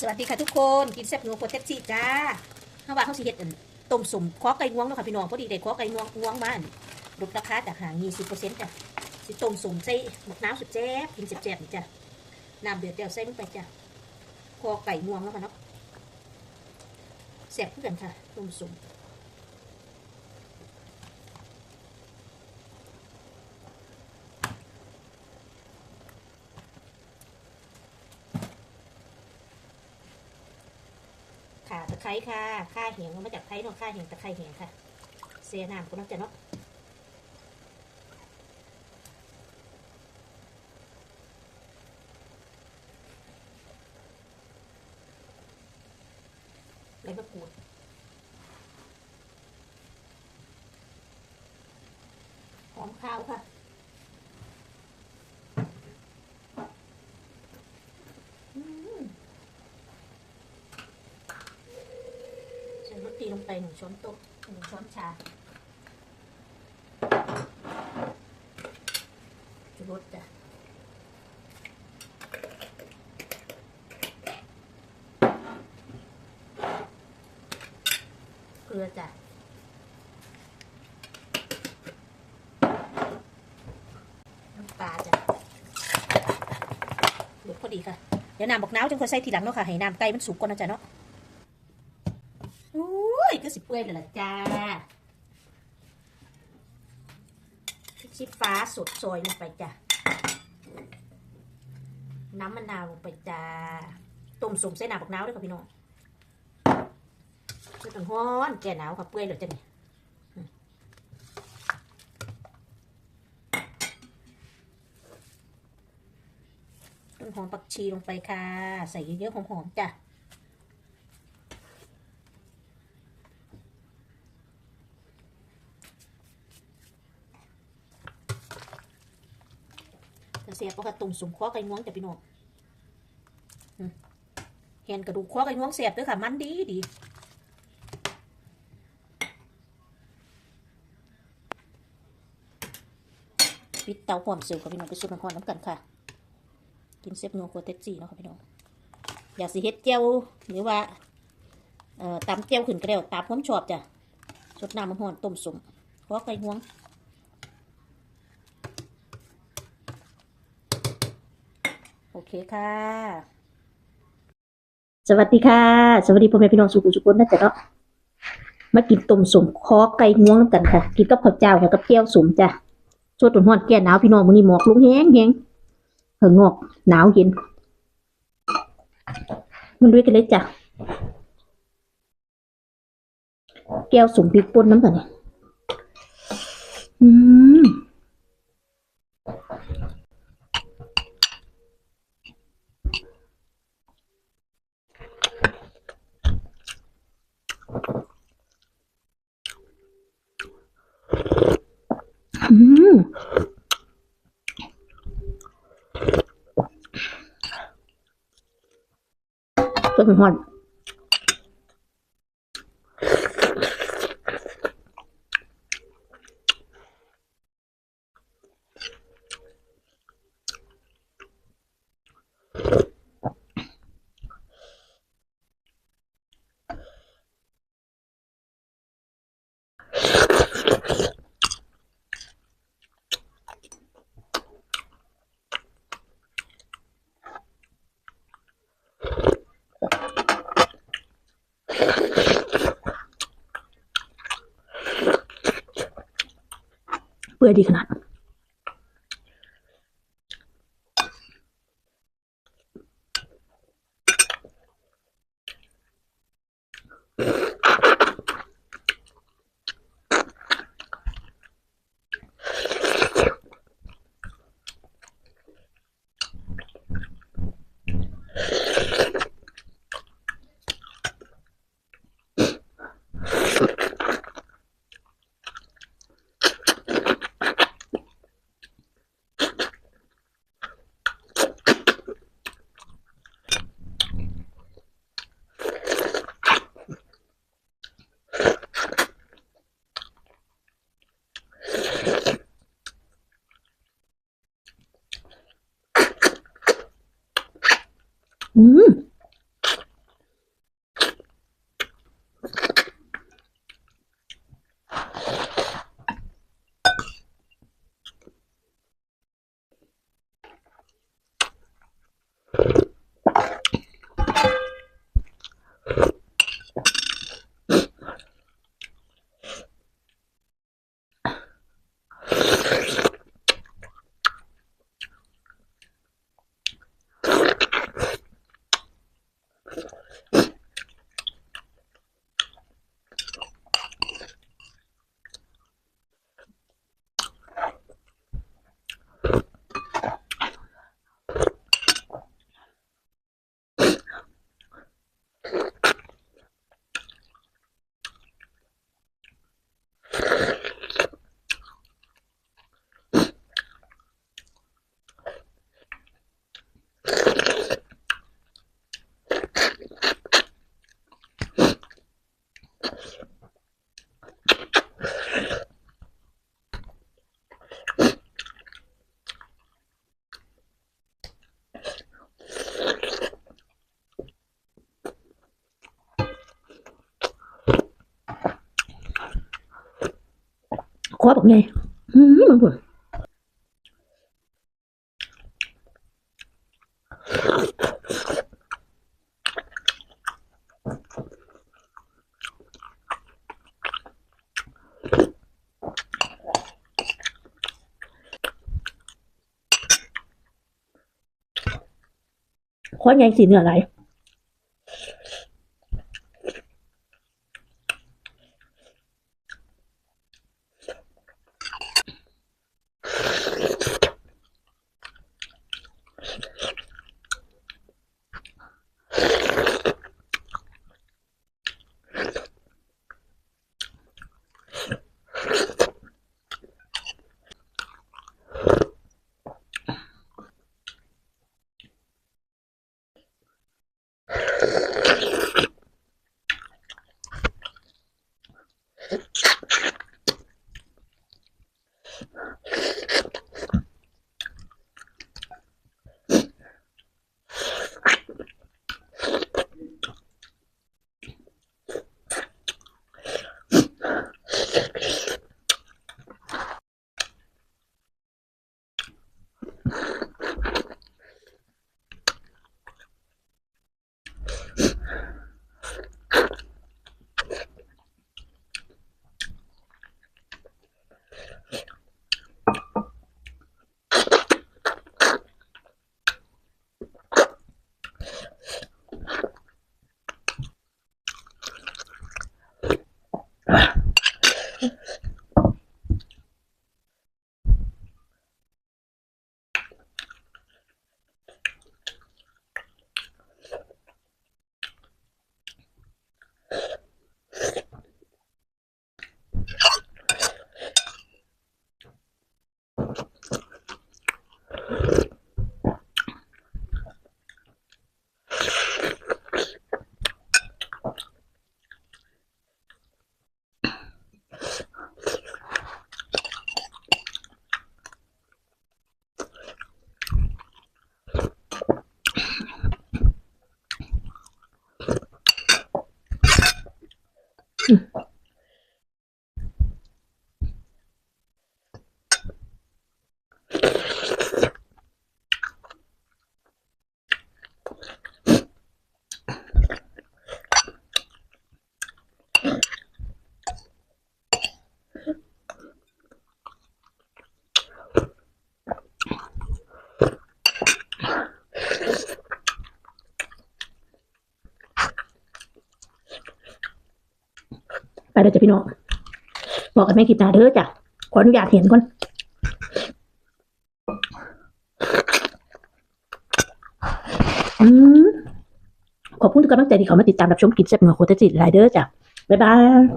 สวัสดีค่ะทุกคนกินแซ่บนัวโคตรแท็กซี่จ้าเขาว่าเขาสิเฮ็ดต้มสมคอไก่งวงเนาะค่ะพี่น้องพอดีได้คอไก่งวงงวงมานลดราคาจากหางยี่สิบเปอร์เซ็นต์จ้ะสิต้มสมใส่หมกน้ำสุดแซ่บกินแซ่บๆนี่จ้ะน้ำเดือดเดียวใส่ลงไปจ้ะคอไก่งวงแล้วค่ะเนาะแซ่บเพื่อกันค่ะต้มสมข่าตะ ไคร้ค่ะข่าเหียงมาจากไทยเนาะข่าเหียงตะไคร้เหียงค่ะ เสียน้ำก็น่าจะเนาะใบมะกรูดหอมข้าวค่ะอืมใส่รสดีลง ไปหนึ่งช้อนโต๊ะหนึ่งช้อนชาชูรสจ้ะเกลือจ้ะน้ำปลาจ้ะหลุดพอดีค่ะ เดี๋ยวน้ำบอกน้ำจังค่อยใส่ทีหลังเนาะค่ะ ให้น้ำไก่มันสุกก่อนนะจ๊ะเนาะ อุ้ยก็สิเปื่อยเลยละจ้าพริกชี้ฟ้าสดซอยลงไปจ้ะ น้ำมะนาวลงไปจ้า ต้มสมใส่น้ำบอกน้ำด้วยค่ะพี่น้องไม่ต้องฮ้อนแก่หนาวค่ะเปื่อยเลยจ้ะเนี่ยต้นหอมปักชีลงไปค่ะ ใส่เยอะๆหอมๆจ้ะ เสียบปกตุ่มสมคว้าไก่งวงจะพี่น้องเห็นกระดูกคว้าไก่งวงเสียบด้วยค่ะ มันดีดีปิดเตาหอมเสิร์ฟกับพี่น้องไปสุดน้ำหอมน้ำกันค่ะ กินเซฟนัวโคเต็กซี่เนาะค่ะพี่น้อง อยากสิเฮ็ดเจียวหรือว่าตำเจียวขึ้นกระเดียวตามความชอบจ้ะสดน้ำมันหอนต้มสมเพราะไก่งวง โอเคค่ะ สวัสดีค่ะ สวัสดีพ่อแม่พี่น้องสุขุมสุขคนนะจ๊ะเนาะมากินต้มสมคอไก่งวงน้ำกันค่ะ กินกับข้าวเจ้าค่ะกับเจียวสมจ้ะสวดตุนหอดแก่หนาวพี่น้องมื้อนี้หมอกลุงแห้งแห้งเหิงงอกหนาวเย็น มันด้วยกันเลยจ้ะแก้วสมพริกป่นน้ำกันเนี่ย ต้นหอนเปื่อยดี ขน อบอกไงอืมมึง เด้อไหลายไปเลยจ้ะพี่น้องบอกกันไม่กี่ตาเด้อจ้ะขออนุญาตเห็นก่อนอืมขอบคุณทุกกำลังใจที่เขามาติดตามรับชมกินแซ่บเหนือโคตรจิตไลเดอร์จ้ะบ๊ายบาย